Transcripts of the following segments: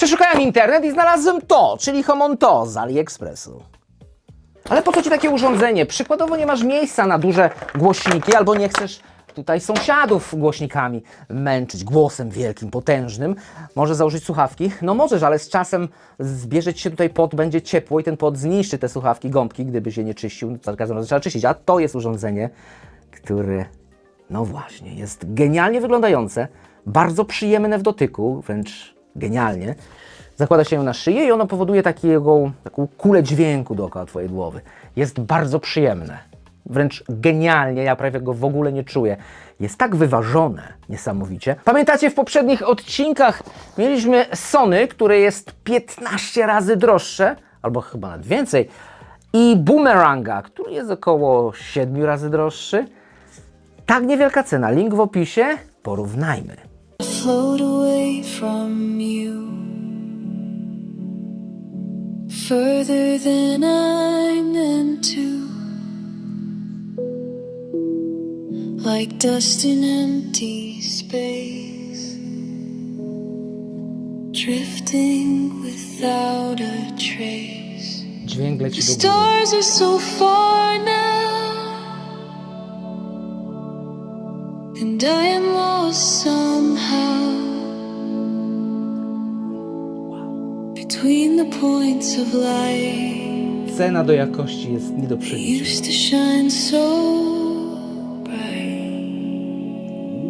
Przeszukałem internet i znalazłem to, czyli Homonto z AliExpressu. Ale po co ci takie urządzenie? Przykładowo nie masz miejsca na duże głośniki albo nie chcesz tutaj sąsiadów głośnikami męczyć głosem wielkim, potężnym. Może założyć słuchawki? No możesz, ale z czasem zbierze ci się tutaj pot, będzie ciepło i ten pot zniszczy te słuchawki, gąbki, gdyby się nie czyścił. Za każdym razem trzeba czyścić. A to jest urządzenie, które, no właśnie, jest genialnie wyglądające, bardzo przyjemne w dotyku, wręcz genialnie. Zakłada się ją na szyję i ono powoduje takiego, taką kulę dźwięku dookoła Twojej głowy. Jest bardzo przyjemne. Wręcz genialnie, ja prawie go w ogóle nie czuję. Jest tak wyważone, niesamowicie. Pamiętacie, w poprzednich odcinkach mieliśmy Sony, które jest 15 razy droższe, albo chyba nawet więcej, i Boomeranga, który jest około 7 razy droższy. Tak niewielka cena. Link w opisie. Porównajmy. Float away from you. Further than I'm meant to like dust in empty space. Drifting without a trace. The stars are so far now. And I am Cena do jakości jest nie do bright,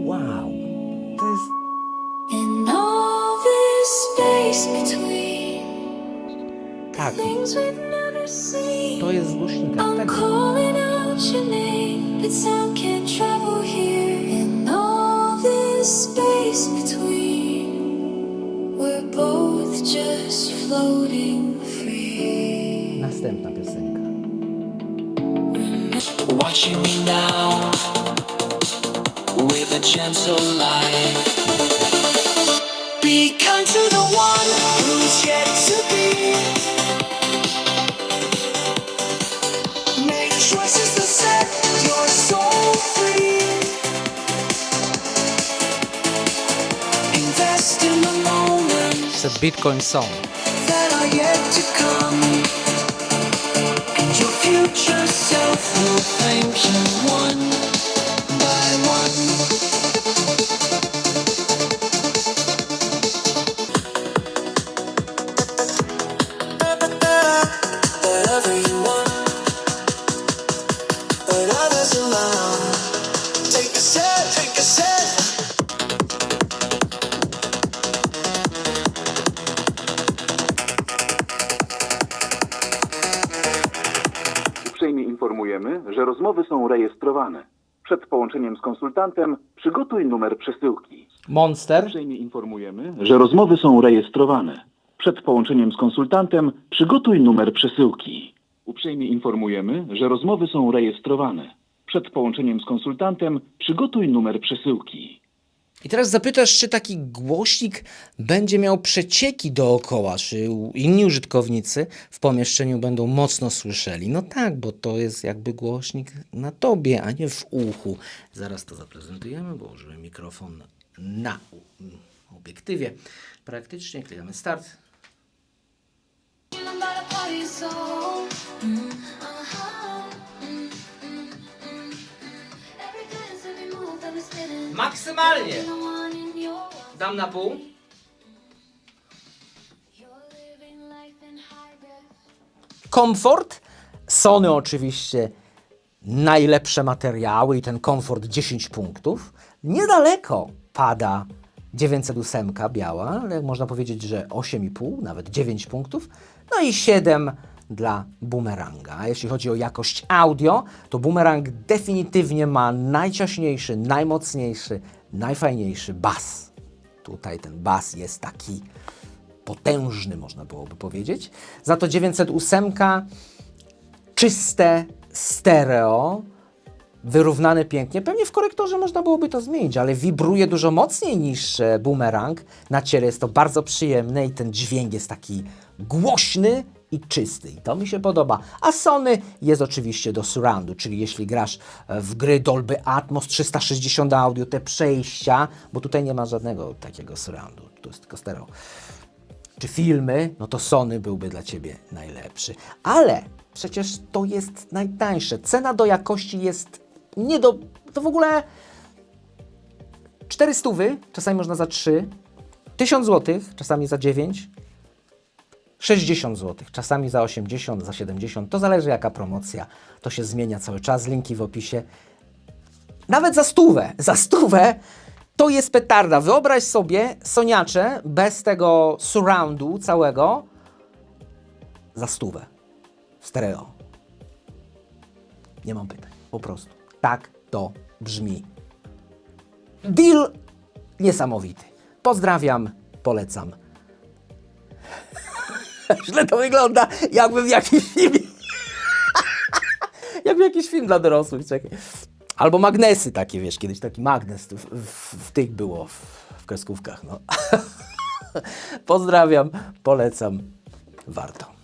Wow. To jest... Tak, to jest z głośnika. I'm Następna piosenka. Watching me now with a gentle light. Be kind to the one who's yet to be. Make choices to set your soul free. Invest in the moments It's a Bitcoin song. Future self will thank you one. Informujemy, że rozmowy są rejestrowane. Przed połączeniem z konsultantem przygotuj numer przesyłki. Monster. Uprzejmie informujemy, że rozmowy są rejestrowane. Przed połączeniem z konsultantem przygotuj numer przesyłki. Uprzejmie informujemy, że rozmowy są rejestrowane. Przed połączeniem z konsultantem przygotuj numer przesyłki. I teraz zapytasz, czy taki głośnik będzie miał przecieki dookoła, czy inni użytkownicy w pomieszczeniu będą mocno słyszeli. No tak, bo to jest jakby głośnik na tobie, a nie w uchu. Zaraz to zaprezentujemy, bo użyłem mikrofon na obiektywie. Praktycznie klikamy start. Maksymalnie dam na pół. Komfort. Sony oczywiście najlepsze materiały i ten komfort 10 punktów. Niedaleko pada 908 biała, ale można powiedzieć, że 8,5, nawet 9 punktów. No i 7 dla Boomeranga. Jeśli chodzi o jakość audio, to Boomerang definitywnie ma najciaśniejszy, najmocniejszy, najfajniejszy bas. Tutaj ten bas jest taki potężny, można byłoby powiedzieć. Za to 908 czyste stereo, wyrównane pięknie. Pewnie w korektorze można byłoby to zmienić, ale wibruje dużo mocniej niż e, boomerang. Na ciele jest to bardzo przyjemne i ten dźwięk jest taki głośny i czysty. I to mi się podoba. A Sony jest oczywiście do surroundu, czyli jeśli grasz e, w gry Dolby Atmos 360 audio, te przejścia, bo tutaj nie ma żadnego takiego surroundu, to jest tylko stereo czy filmy, no to Sony byłby dla Ciebie najlepszy. Ale przecież to jest najtańsze. Cena do jakości jest nie do... to w ogóle 400, czasami można za 3, 1000 zł, czasami za 9, 60 zł, czasami za 80, za 70, to zależy jaka promocja, to się zmienia cały czas, linki w opisie. Nawet za stówę, za stówę to jest petarda. Wyobraź sobie soniacze bez tego surroundu całego za stówę w stereo. Nie mam pytań, po prostu. Tak to brzmi. Deal niesamowity. Pozdrawiam, polecam. Źle to wygląda, jakby w jakimś filmie. jakby jakiś film dla dorosłych, czekaj. Albo magnesy takie, wiesz, kiedyś taki magnes w, w, w tych było, w, w kreskówkach, no. Pozdrawiam, polecam, warto.